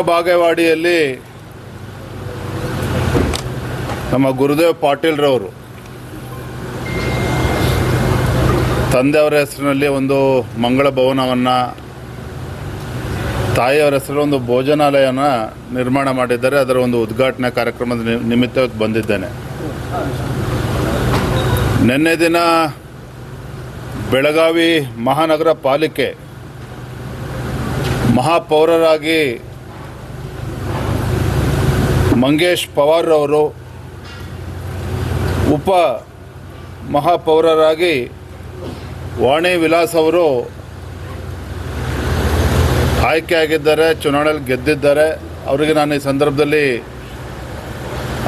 ಚಿಕ್ಕಬಾಗೇವಾಡಿಯಲ್ಲಿ ನಮ್ಮ ಗುರುದೇವ್ ಪಾಟೀಲ್ರವರು, ತಂದೆಯವರ ಹೆಸರಿನಲ್ಲಿ ಒಂದು ಮಂಗಳ ಭವನವನ್ನು, ತಾಯಿಯವರ ಹೆಸರಲ್ಲಿ ಒಂದು ಭೋಜನಾಲಯನ ನಿರ್ಮಾಣ ಮಾಡಿದ್ದಾರೆ. ಅದರ ಒಂದು ಉದ್ಘಾಟನಾ ಕಾರ್ಯಕ್ರಮದ ನಿಮಿತ್ತಕ್ಕೆ ನಿಮಿತ್ತ ಬಂದಿದ್ದೇನೆ. ನಿನ್ನೆ ದಿನ ಬೆಳಗಾವಿ ಮಹಾನಗರ ಪಾಲಿಕೆ ಮಹಾಪೌರರಾಗಿ ಮಂಗೇಶ್ ಪವಾರ್ರವರು ಉಪ ಮಹಾಪೌರರಾಗಿ ವಾಣಿ ವಿಲಾಸ್ ಅವರು ಆಯ್ಕೆಯಾಗಿದ್ದಾರೆ, ಚುನಾವಣೆಯಲ್ಲಿ ಗೆದ್ದಿದ್ದಾರೆ. ಅವರಿಗೆ ನಾನು ಈ ಸಂದರ್ಭದಲ್ಲಿ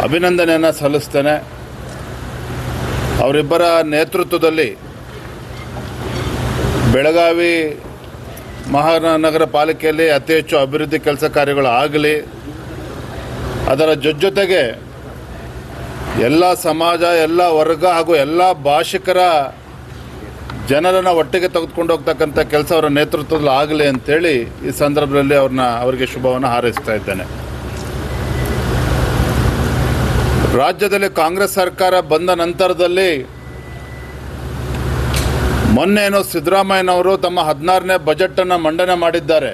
ಅಭಿನಂದನೆಯನ್ನು ಸಲ್ಲಿಸ್ತೇನೆ. ಅವರಿಬ್ಬರ ನೇತೃತ್ವದಲ್ಲಿ ಬೆಳಗಾವಿ ಮಹಾನಗರ ಪಾಲಿಕೆಯಲ್ಲಿ ಅತಿ ಹೆಚ್ಚು ಅಭಿವೃದ್ಧಿ ಕೆಲಸ ಕಾರ್ಯಗಳು ಆಗಲಿ ಅದರ ಜೊತೆಗೆ ಎಲ್ಲ ಸಮಾಜ, ಎಲ್ಲ ವರ್ಗ ಹಾಗೂ ಎಲ್ಲ ಭಾಷಿಕರ ಜನರನ್ನು ಒಟ್ಟಿಗೆ ತೆಗೆದುಕೊಂಡು ಹೋಗ್ತಕ್ಕಂಥ ಕೆಲಸ ಅವರ ನೇತೃತ್ವದಲ್ಲಿ ಆಗಲಿ ಅಂತೇಳಿ ಈ ಸಂದರ್ಭದಲ್ಲಿ ಅವ್ರನ್ನ ಅವರಿಗೆ ಶುಭವನ್ನು ಹಾರೈಸ್ತಾ ಇದ್ದೇನೆ. ರಾಜ್ಯದಲ್ಲಿ ಕಾಂಗ್ರೆಸ್ ಸರ್ಕಾರ ಬಂದ ನಂತರದಲ್ಲಿ ಮೊನ್ನೇನು ಸಿದ್ದರಾಮಯ್ಯನವರು ತಮ್ಮ ಹದಿನಾರನೇ ಬಜೆಟನ್ನು ಮಂಡನೆ ಮಾಡಿದ್ದಾರೆ.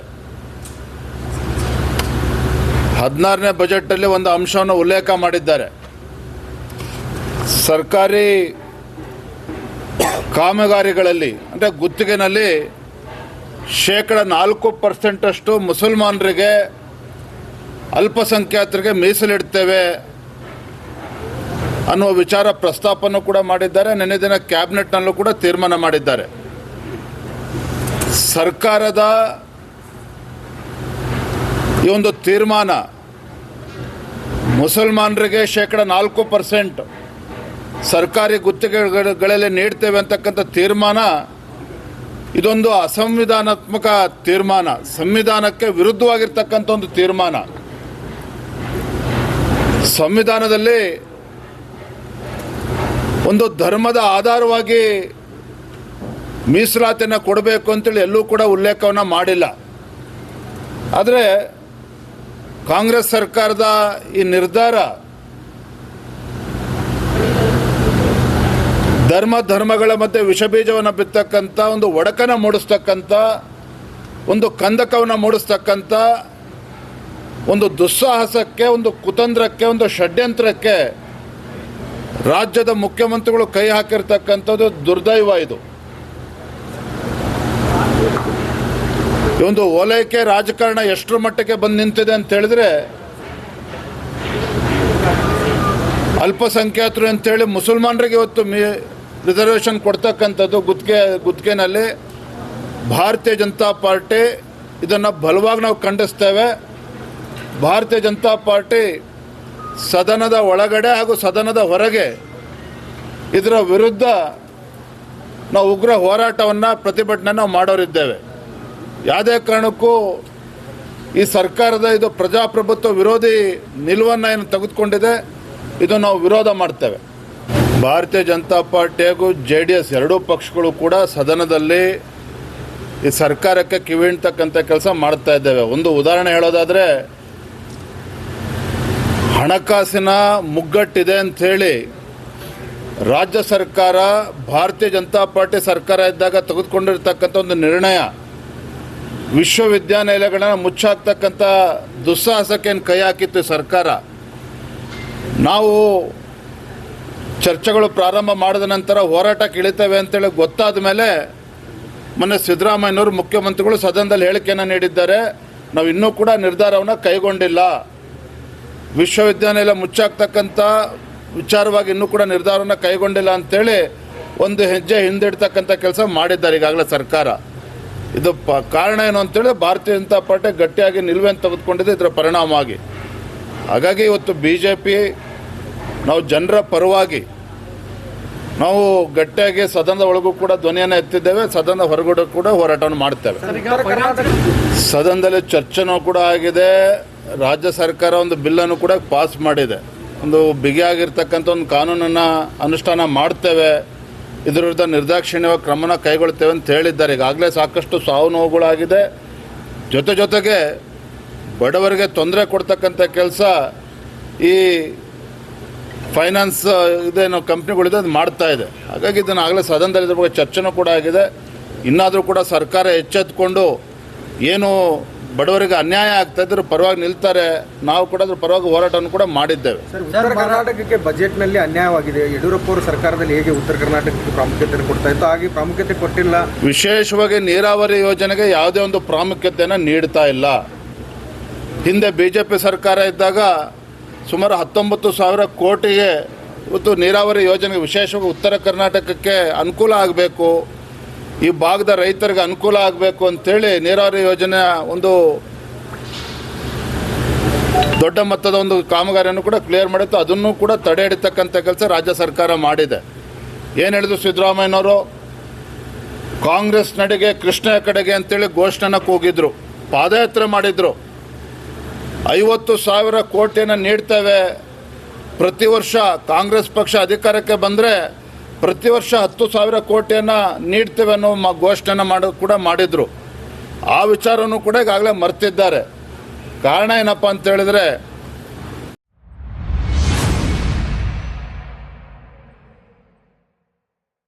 ಹದಿನಾರನೇ ಬಜೆಟಲ್ಲಿ ಒಂದು ಅಂಶವನ್ನು ಉಲ್ಲೇಖ ಮಾಡಿದ್ದಾರೆ. ಸರ್ಕಾರಿ ಕಾಮಗಾರಿಗಳಲ್ಲಿ, ಅಂದರೆ ಗುತ್ತಿಗೆನಲ್ಲಿ ಶೇಕಡ ನಾಲ್ಕು ಪರ್ಸೆಂಟಷ್ಟು ಮುಸಲ್ಮಾನರಿಗೆ, ಅಲ್ಪಸಂಖ್ಯಾತರಿಗೆ ಮೀಸಲಿಡ್ತೇವೆ ಅನ್ನುವ ವಿಚಾರ ಪ್ರಸ್ತಾಪನೂ ಕೂಡ ಮಾಡಿದ್ದಾರೆ. ನಿನ್ನೆ ದಿನ ಕ್ಯಾಬಿನೆಟ್ನಲ್ಲೂ ಕೂಡ ತೀರ್ಮಾನ ಮಾಡಿದ್ದಾರೆ. ಸರ್ಕಾರದ ಈ ಒಂದು ತೀರ್ಮಾನ ಮುಸಲ್ಮಾನರಿಗೆ ಶೇಕಡ ನಾಲ್ಕು ಪರ್ಸೆಂಟ್ ಸರ್ಕಾರಿ ಗುತ್ತಿಗೆಗಳಲ್ಲಿ ನೀಡ್ತೇವೆ ಅಂತಕ್ಕಂಥ ತೀರ್ಮಾನ ಇದೊಂದು ಅಸಂವಿಧಾನಾತ್ಮಕ ತೀರ್ಮಾನ, ಸಂವಿಧಾನಕ್ಕೆ ವಿರುದ್ಧವಾಗಿರ್ತಕ್ಕಂಥ ಒಂದು ತೀರ್ಮಾನ. ಸಂವಿಧಾನದಲ್ಲಿ ಒಂದು ಧರ್ಮದ ಆಧಾರವಾಗಿ ಮೀಸಲಾತಿಯನ್ನು ಕೊಡಬೇಕು ಅಂತೇಳಿ ಎಲ್ಲೂ ಕೂಡ ಉಲ್ಲೇಖವನ್ನು ಮಾಡಿಲ್ಲ. ಆದರೆ ಕಾಂಗ್ರೆಸ್ ಸರ್ಕಾರದ ಈ ನಿರ್ಧಾರ ಧರ್ಮ, ಧರ್ಮಗಳ ವಿಷ ವಿಷಬೀಜವನ್ನು ಬಿತ್ತಕ್ಕಂಥ, ಒಂದು ಒಡಕನ ಮೂಡಿಸ್ತಕ್ಕಂಥ, ಒಂದು ಕಂದಕವನ್ನು ಮೂಡಿಸ್ತಕ್ಕಂಥ, ಒಂದು ದುಸ್ಸಾಹಸಕ್ಕೆ, ಒಂದು ಕುತಂತ್ರಕ್ಕೆ, ಒಂದು ಷಡ್ಯಂತ್ರಕ್ಕೆ ರಾಜ್ಯದ ಮುಖ್ಯಮಂತ್ರಿಗಳು ಕೈ ಹಾಕಿರ್ತಕ್ಕಂಥದ್ದು ದುರ್ದೈವ ಇದು. ಒಂದು ಓಲೈಕೆ ರಾಜಕಾರಣ ಎಷ್ಟರ ಮಟ್ಟಕ್ಕೆ ಬಂದು ನಿಂತಿದೆ ಅಂತ ಹೇಳಿದ್ರೆ, ಅಲ್ಪಸಂಖ್ಯಾತರು ಅಂತೇಳಿ ಮುಸಲ್ಮಾನರಿಗೆ ಇವತ್ತು ಮೀ ರಿಸರ್ವೇಷನ್ ಕೊಡ್ತಕ್ಕಂಥದ್ದು ಗುತ್ತಿಗೆ ಗುತ್ತಿಗೆನಲ್ಲಿ ಭಾರತೀಯ ಜನತಾ ಪಾರ್ಟಿ ಇದನ್ನು ಬಲವಾಗಿ ನಾವು ಖಂಡಿಸ್ತೇವೆ. ಭಾರತೀಯ ಜನತಾ ಪಾರ್ಟಿ ಸದನದ ಒಳಗಡೆ ಹಾಗೂ ಸದನದ ಹೊರಗೆ ಇದರ ವಿರುದ್ಧ ನಾವು ಉಗ್ರ ಹೋರಾಟವನ್ನು ಪ್ರತಿಭಟನೆ ನಾವು ಮಾಡೋರಿದ್ದೇವೆ. ಯಾವುದೇ ಕಾರಣಕ್ಕೂ ಈ ಸರ್ಕಾರದ ಇದು ಪ್ರಜಾಪ್ರಭುತ್ವ ವಿರೋಧಿ ನಿಲುವನ್ನು ಏನು ತೆಗೆದುಕೊಂಡಿದೆ, ಇದು ನಾವು ವಿರೋಧ ಮಾಡ್ತೇವೆ. ಭಾರತೀಯ ಜನತಾ ಪಾರ್ಟಿ ಹಾಗೂ ಜೆ ಡಿ ಎಸ್ ಎರಡೂ ಪಕ್ಷಗಳು ಕೂಡ ಸದನದಲ್ಲಿ ಈ ಸರ್ಕಾರಕ್ಕೆ ಕಿವಿಣ್ತಕ್ಕಂಥ ಕೆಲಸ ಮಾಡ್ತಾ ಇದ್ದೇವೆ. ಒಂದು ಉದಾಹರಣೆ ಹೇಳೋದಾದರೆ, ಹಣಕಾಸಿನ ಮುಗ್ಗಟ್ಟಿದೆ ಅಂಥೇಳಿ ರಾಜ್ಯ ಸರ್ಕಾರ, ಭಾರತೀಯ ಜನತಾ ಪಾರ್ಟಿ ಸರ್ಕಾರ ಇದ್ದಾಗ ತೆಗೆದುಕೊಂಡಿರ್ತಕ್ಕಂಥ ಒಂದು ನಿರ್ಣಯ ವಿಶ್ವವಿದ್ಯಾನಿಲಯಗಳನ್ನ ಮುಚ್ಚಾಕ್ತಕ್ಕಂಥ ದುಸ್ಸಾಹಸಕ್ಕೆ ಕೈ ಹಾಕಿತ್ತು ಸರ್ಕಾರ? ನಾವು ಚರ್ಚೆಗಳು ಪ್ರಾರಂಭ ಮಾಡಿದ ನಂತರ ಹೋರಾಟಕ್ಕೆ ಇಳಿತೇವೆ ಅಂತೇಳಿ ಗೊತ್ತಾದ ಮೇಲೆ ಮೊನ್ನೆ ಸಿದ್ದರಾಮಯ್ಯನವರು ಮುಖ್ಯಮಂತ್ರಿಗಳು ಸದನದಲ್ಲಿ ಹೇಳಿಕೆಯನ್ನು ನೀಡಿದ್ದಾರೆ. ನಾವು ಇನ್ನೂ ಕೂಡ ನಿರ್ಧಾರವನ್ನು ಕೈಗೊಂಡಿಲ್ಲ. ವಿಶ್ವವಿದ್ಯಾನಿಲಯ ಮುಚ್ಚಾಕ್ತಕ್ಕಂಥ ವಿಚಾರವಾಗಿ ಇನ್ನೂ ಕೂಡ ನಿರ್ಧಾರವನ್ನು ಕೈಗೊಂಡಿಲ್ಲ ಅಂತೇಳಿ ಒಂದು ಹೆಜ್ಜೆ ಹಿಂದಿಡ್ತಕ್ಕಂಥ ಕೆಲಸ ಮಾಡಿದ್ದಾರೆ ಈಗಾಗಲೇ ಸರ್ಕಾರ. ಇದು ಪ ಕಾರಣ ಏನು ಅಂತೇಳಿ ಭಾರತೀಯ ಜನತಾ ಪಾರ್ಟಿ ಗಟ್ಟಿಯಾಗಿ ನಿಲುವೆಯನ್ನು ತೆಗೆದುಕೊಂಡಿದೆ ಇದರ ಪರಿಣಾಮವಾಗಿ. ಹಾಗಾಗಿ ಇವತ್ತು ಬಿ ಜೆ ಪಿ ನಾವು ಜನರ ಪರವಾಗಿ ನಾವು ಗಟ್ಟಿಯಾಗಿ ಸದನದ ಒಳಗೂ ಕೂಡ ಧ್ವನಿಯನ್ನು ಎತ್ತಿದ್ದೇವೆ ಸದನದ ಹೊರಗಡೆ ಕೂಡ ಹೋರಾಟವನ್ನು ಮಾಡ್ತೇವೆ. ಸದನದಲ್ಲಿ ಚರ್ಚೆನೂ ಕೂಡ ಆಗಿದೆ ರಾಜ್ಯ ಸರ್ಕಾರ ಒಂದು ಬಿಲ್ಲನ್ನು ಕೂಡ ಪಾಸ್ ಮಾಡಿದೆ. ಒಂದು ಬಿಗಿಯಾಗಿರ್ತಕ್ಕಂಥ ಒಂದು ಕಾನೂನನ್ನು ಅನುಷ್ಠಾನ ಮಾಡ್ತೇವೆ. ಇದರ ವಿರುದ್ಧ ನಿರ್ದಾಕ್ಷಿಣ್ಯವಾಗಿ ಕ್ರಮನ ಕೈಗೊಳ್ತೇವೆ ಅಂತ ಹೇಳಿದ್ದಾರೆ. ಈಗಾಗಲೇ ಸಾಕಷ್ಟು ಸಾವು ನೋವುಗಳಾಗಿದೆ. ಜೊತೆ ಜೊತೆಗೆ ಬಡವರಿಗೆ ತೊಂದರೆ ಕೊಡ್ತಕ್ಕಂಥ ಕೆಲಸ ಈ ಫೈನಾನ್ಸ್, ಇದೇನು ಕಂಪ್ನಿಗಳಿದೆ, ಅದು ಮಾಡ್ತಾ ಇದೆ. ಹಾಗಾಗಿ ಇದನ್ನು ಆಗಲೇ ಸದನದಲ್ಲಿ ಇದ್ರ ಬಗ್ಗೆ ಚರ್ಚೆನೂ ಕೂಡ ಆಗಿದೆ. ಇನ್ನಾದರೂ ಕೂಡ ಸರ್ಕಾರ ಎಚ್ಚೆತ್ಕೊಂಡು ಏನು ಬಡವರಿಗೆ ಅನ್ಯಾಯ ಆಗ್ತಾ ಇದ್ರೆ ಪರವಾಗಿ ನಿಲ್ತಾರೆ. ನಾವು ಕೂಡ ಅದ್ರ ಪರವಾಗಿ ಹೋರಾಟವನ್ನು ಕೂಡ ಮಾಡಿದ್ದೇವೆ. ಸರ್ ಉತ್ತರ ಕರ್ನಾಟಕಕ್ಕೆ ಬಜೆಟ್ನಲ್ಲಿ ಅನ್ಯಾಯವಾಗಿದೆ. ಯಡಿಯೂರಪ್ಪ ಅವರು ಸರ್ಕಾರದಲ್ಲಿ ಹೇಗೆ ಉತ್ತರ ಕರ್ನಾಟಕಕ್ಕೆ ಪ್ರಾಮುಖ್ಯತೆ ಕೊಡ್ತಾ ಇತ್ತು? ಹಾಗೆ ಪ್ರಾಮುಖ್ಯತೆ ಕೊಟ್ಟಿಲ್ಲ. ವಿಶೇಷವಾಗಿ ನೀರಾವರಿ ಯೋಜನೆಗೆ ಯಾವುದೇ ಒಂದು ಪ್ರಾಮುಖ್ಯತೆಯನ್ನು ನೀಡ್ತಾ ಇಲ್ಲ. ಹಿಂದೆ ಬಿ ಜೆ ಪಿ ಸರ್ಕಾರ ಇದ್ದಾಗ ಸುಮಾರು ಹತ್ತೊಂಬತ್ತು ಸಾವಿರ ಕೋಟಿಗೆ ಇವತ್ತು ನೀರಾವರಿ ಯೋಜನೆಗೆ ವಿಶೇಷವಾಗಿ ಉತ್ತರ ಕರ್ನಾಟಕಕ್ಕೆ ಅನುಕೂಲ ಆಗಬೇಕು. ಈ ಭಾಗದ ರೈತರಿಗೆ ಅನುಕೂಲ ಆಗಬೇಕು ಅಂತೇಳಿ ನೀರಾವರಿ ಯೋಜನೆ ಒಂದು ದೊಡ್ಡ ಮೊತ್ತದ ಒಂದು ಕಾಮಗಾರಿಯನ್ನು ಕೂಡ ಕ್ಲಿಯರ್ ಮಾಡಿತ್ತು. ಅದನ್ನು ಕೂಡ ತಡೆ ಹಿಡಿತಕ್ಕಂಥ ಕೆಲಸ ರಾಜ್ಯ ಸರ್ಕಾರ ಮಾಡಿದೆ. ಏನು ಹೇಳಿದ್ರು ಸಿದ್ದರಾಮಯ್ಯನವರು? ಕಾಂಗ್ರೆಸ್ ನಡೆಗೆ, ಕೃಷ್ಣ ಕಡೆಗೆ ಅಂತೇಳಿ ಘೋಷಣೆನ ಕೂಗಿದ್ರು ಪಾದಯಾತ್ರೆ ಮಾಡಿದ್ರು. ಐವತ್ತು ಸಾವಿರ ಕೋಟಿಯನ್ನು ನೀಡ್ತೇವೆ. ಪ್ರತಿ ವರ್ಷ ಕಾಂಗ್ರೆಸ್ ಪಕ್ಷ ಅಧಿಕಾರಕ್ಕೆ ಬಂದರೆ ಪ್ರತಿ ವರ್ಷ ಹತ್ತು ಸಾವಿರ ಕೋಟಿಯನ್ನು ನೀಡ್ತೇವೆ ಅನ್ನೋ ಮ ಘೋಷಣೆಯನ್ನು ಮಾಡೋ ಕೂಡ ಮಾಡಿದರು. ಆ ವಿಚಾರನೂ ಕೂಡ ಈಗಾಗಲೇ ಮರ್ತಿದ್ದಾರೆ. ಕಾರಣ ಏನಪ್ಪ ಅಂತ ಹೇಳಿದ್ರೆ